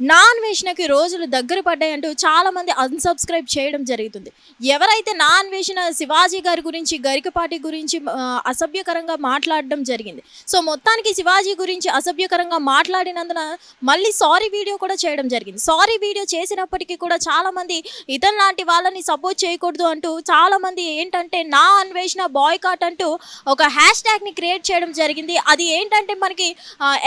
Non వేషణకి రోజులు దగ్గర పడ్డాయంటూ చాలామంది అన్సబ్స్క్రైబ్ చేయడం జరుగుతుంది. ఎవరైతే నాన్ వేషణ శివాజీ గారి గురించి గరికపాటి గురించి అసభ్యకరంగా మాట్లాడడం జరిగింది. సో మొత్తానికి శివాజీ గురించి అసభ్యకరంగా మాట్లాడినందున మళ్ళీ సారీ వీడియో కూడా చేయడం జరిగింది. సారీ వీడియో చేసినప్పటికీ కూడా చాలామంది ఇతను లాంటి వాళ్ళని సపోర్ట్ చేయకూడదు అంటూ చాలామంది ఏంటంటే నా అన్వేషణ బాయ్కాట్ అంటూ ఒక హ్యాష్ ట్యాగ్ని క్రియేట్ చేయడం జరిగింది. అది ఏంటంటే మనకి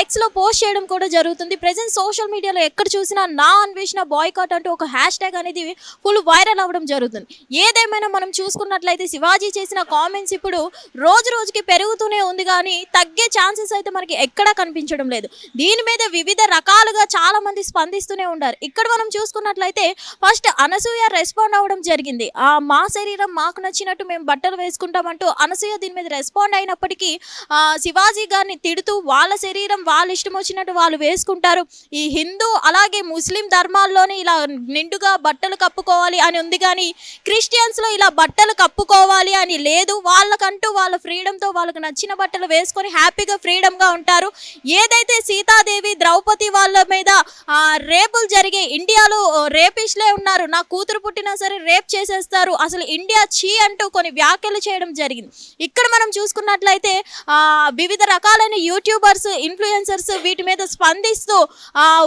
ఎక్స్లో పోస్ట్ చేయడం కూడా జరుగుతుంది. ప్రజెంట్ సోషల్ మీడియాలో ఎక్కడ చూసినా నా అన్వేషణ బాయ్కాట్ అంటూ ఒక హ్యాష్ ట్యాగ్ అనేది ఫుల్ వైరల్ అవ్వడం జరుగుతుంది. ఏదేమైనా మనం చూసుకున్నట్లయితే శివాజీ చేసిన కామెంట్స్ ఇప్పుడు రోజు రోజుకి పెరుగుతూనే ఉంది కానీ తగ్గే ఛాన్సెస్ అయితే మనకి ఎక్కడా కనిపించడం లేదు. దీని మీద వివిధ రకాలుగా చాలా మంది స్పందిస్తూనే ఉన్నారు. ఇక్కడ మనం చూసుకున్నట్లయితే ఫస్ట్ అనసూయ రెస్పాండ్ అవ్వడం జరిగింది. ఆ మా శరీరం మాకు నచ్చినట్టు మేము బట్టలు వేసుకుంటామంటూ అనసూయ దీని మీద రెస్పాండ్ అయినప్పటికీ శివాజీ గారిని తిడుతూ వాళ్ళ శరీరం వాళ్ళ ఇష్టం వచ్చినట్టు వాళ్ళు వేసుకుంటారు. ఈ హిందూ అలాగే ముస్లిం ధర్మాల్లోనే ఇలా నిండుగా బట్టలు కప్పుకోవాలి అని ఉంది కానీ క్రిస్టియన్స్లో ఇలా బట్టలు కప్పుకోవాలి అని లేదు. వాళ్ళకంటూ వాళ్ళ ఫ్రీడంతో వాళ్ళకి నచ్చిన బట్టలు వేసుకొని హ్యాపీగా ఫ్రీడమ్గా ఉంటారు. ఏదైతే సీతాదేవి ద్రౌపది వాళ్ళ మీద రేపులు జరిగే ఇండియాలో రేపిస్ట్లే ఉన్నారు. నా కూతురు పుట్టినా సరే రేప్ చేసేస్తారు. అసలు ఇండియా చీ అంటూ కొన్ని వ్యాఖ్యలు చేయడం జరిగింది. ఇక్కడ మనం చూసుకున్నట్లయితే వివిధ రకాలైన యూట్యూబర్స్ ఇన్ఫ్లుయెన్సర్స్ వీటి మీద స్పందిస్తూ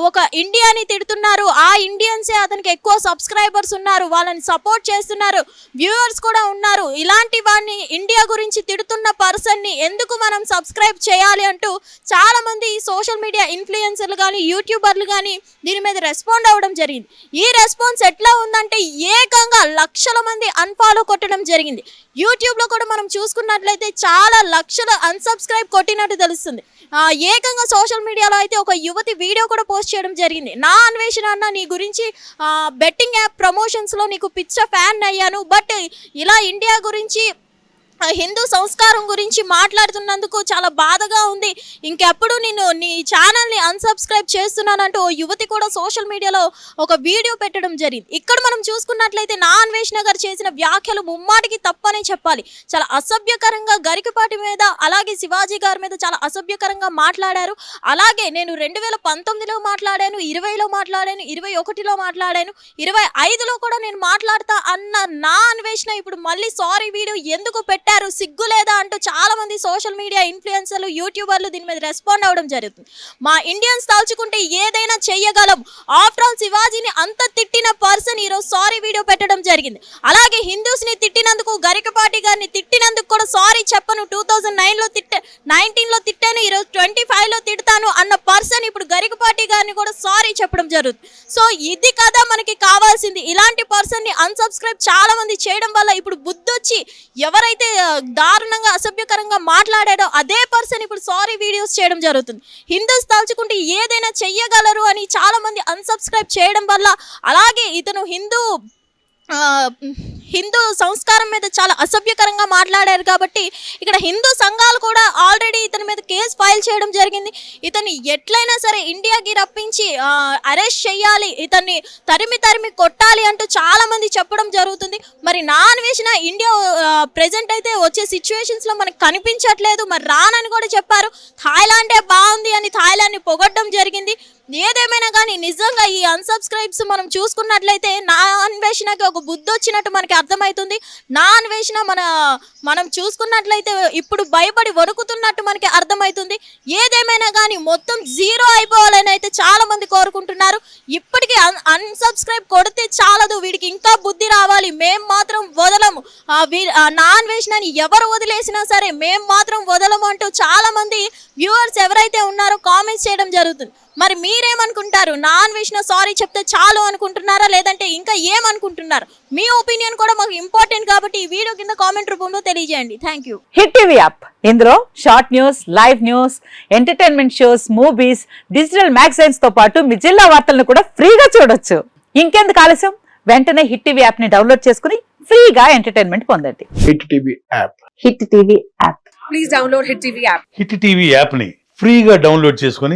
ఒక ఒక ఇండియాని తిడుతున్నారు. ఆ ఇండియన్సే అతనికి ఎక్కువ సబ్స్క్రైబర్స్ ఉన్నారు. వాళ్ళని సపోర్ట్ చేస్తున్నారు. వ్యూవర్స్ కూడా ఉన్నారు. ఇలాంటి వాడిని ఇండియా గురించి తిడుతున్న పర్సన్ని ఎందుకు మనం సబ్స్క్రైబ్ చేయాలి అంటూ చాలామంది సోషల్ మీడియా ఇన్ఫ్లుయెన్సర్లు కానీ యూట్యూబర్లు కానీ దీని మీద రెస్పాండ్ అవ్వడం జరిగింది. ఈ రెస్పాన్స్ ఎట్లా ఉందంటే ఏకంగా లక్షల మంది అన్ఫాలో కొట్టడం జరిగింది. యూట్యూబ్లో కూడా మనం చూసుకున్నట్లయితే చాలా లక్షల అన్సబ్స్క్రైబ్ కొట్టినట్టు తెలుస్తుంది. ఏకంగా సోషల్ మీడియాలో అయితే ఒక యువతి వీడియో కూడా పోస్ట్ చేయడం జరిగింది. నా అన్వేషణ అన్న నీ గురించి బెట్టింగ్ యాప్ ప్రమోషన్స్లో నీకు పిచ్చ ఫ్యాన్ అయ్యాను. బట్ ఇలా ఇండియా గురించి హిందూ సంస్కారం గురించి మాట్లాడుతున్నందుకు చాలా బాధగా ఉంది. ఇంకెప్పుడు నేను నీ ఛానల్ని అన్సబ్స్క్రైబ్ చేస్తున్నానంటూ ఓ యువతి కూడా సోషల్ మీడియాలో ఒక వీడియో పెట్టడం జరిగింది. ఇక్కడ మనం చూసుకున్నట్లయితే నా అన్వేషణ గారు చేసిన వ్యాఖ్యలు ముమ్మాటికి తప్పనే చెప్పాలి. చాలా అసభ్యకరంగా గరికపాటి మీద అలాగే శివాజీ గారి మీద చాలా అసభ్యకరంగా మాట్లాడారు. అలాగే నేను రెండు వేల పంతొమ్మిదిలో మాట్లాడాను ఇరవైలో మాట్లాడాను ఇరవై ఒకటిలో మాట్లాడాను ఇరవై ఐదులో కూడా నేను మాట్లాడతా అన్న నా అన్వేషణ ఇప్పుడు మళ్ళీ సారీ వీడియో ఎందుకు పెట్టారు? సిగ్గు లేదా అంటూ చాలామంది సోషల్ మీడియా ఇన్ఫ్లుయెన్సర్లు యూట్యూబర్లు దీని మీద రెస్పాండ్ అవ్వడం జరుగుతుంది. మా ఇండియన్స్ తలుచుకుంటే ఏదైనా చెయ్యగలం. ఆఫ్టర్ ఆల్ శివాజీని అంత తిట్టిన పర్సన్ ఈరోజు సారీ వీడియో పెట్టడం జరిగింది. అలాగే హిందూస్ని తిట్టినందుకు గరికపాటి గారిని తిట్టినందుకు కూడా సారీ చెప్పను. టూ థౌజండ్ నైన్లో తిట్ట తిట్టాను ఈరోజు ట్వంటీ ఫైవ్లో తిడతాను అన్న పర్సన్ ఇప్పుడు గరికపాటి గారిని కూడా సారీ చెప్పడం జరుగుతుంది. సో ఇది కదా మనకి కావాల్సింది. ఇలాంటి పర్సన్ని అన్సబ్స్క్రైబ్ చాలా మంది చేయడం వల్ల ఇప్పుడు బుద్ధొచ్చి ఎవరైతే దారుణంగా అసభ్యకరంగా మాట్లాడాడో అదే పర్సన్ ఇప్పుడు సారీ వీడియోస్ చేయడం జరుగుతుంది. హిందూస్ తలుచుకుంటే ఏదైనా చెయ్యగలరు అని చాలా మంది అన్సబ్స్క్రైబ్ చేయడం వల్ల అలాగే ఇతను హిందూ హిందూ సంస్కారం మీద చాలా అసభ్యకరంగా మాట్లాడారు కాబట్టి ఇక్కడ హిందూ సంఘాలు కూడా ఆల్రెడీ ఇతని మీద కేసు ఫైల్ చేయడం జరిగింది. ఇతన్ని ఎట్లయినా సరే ఇండియాకి రప్పించి అరెస్ట్ చేయాలి ఇతన్ని తరిమి తరిమి కొట్టాలి అంటూ చాలామంది చెప్పడం జరుగుతుంది. మరి నాన్ వేసిన ఇండియా ప్రెజెంట్ అయితే వచ్చే సిచ్యువేషన్స్లో మనకు కనిపించట్లేదు మరి రానని కూడా చెప్పారు. థాయిలాండే బాగుంది అని థాయిలాండ్ని పొగడ్డం జరిగింది. ఏదేమైనా కానీ నిజంగా ఈ అన్సబ్స్క్రైబ్స్ మనం చూసుకున్నట్లయితే నా అన్వేషణకి ఒక బుద్ధి వచ్చినట్టు మనకి అర్థమవుతుంది. నా అన్వేషణ మన మనం చూసుకున్నట్లయితే ఇప్పుడు భయపడి వణుకుతున్నట్టు మనకి అర్థమవుతుంది. ఏదేమైనా కానీ మొత్తం జీరో అయిపోవాలని అయితే చాలా మంది కోరుకుంటున్నారు. ఇప్పటికీ అన్ అన్సబ్స్క్రైబ్ కొడితే చాలదు. వీడికి ఇంకా బుద్ధి రావాలి. మేము మాత్రం వదలము. వీ- ఆ నా అన్వేషణని ఎవరు వదిలేసినా సరే మేము మాత్రం వదలము అంటూ చాలా మంది వ్యూవర్స్ ఎవరైతే ఉన్నారో కామెంట్స్ చేయడం జరుగుతుంది. మరి మీరేమనుకుంటారు? నా అన్వేషణ సారీ చెప్తే చాలు అనుకుంటున్నారా? లేదంటే ఇంకా ఏమనుకుంటున్నారు? మీ ఒపీనియన్ కూడా మాకు ఇంపార్టెంట్ కాబట్టి ఈ వీడియో కింద కామెంట్ రూపంలో తెలియజేయండి. Thank you Hit TV app. ఇందులో short news live news entertainment shows movies digital మ్యాగజైన్స్తో పాటు మీ జిల్లా వార్తలను కూడా ఫ్రీగా చూడొచ్చు. ఇంకెందుకు ఆలస్యం? వెంటనే హిట్ టీవీ యాప్ని డౌన్లోడ్ చేసుకుని ఫ్రీగా ఎంటర్టైన్మెంట్ పొందండి. Hit TV app. Hit TV app. Please download Hit TV app. Hit TV యాప్ని ఫ్రీగా డౌన్లోడ్ చేసుకొని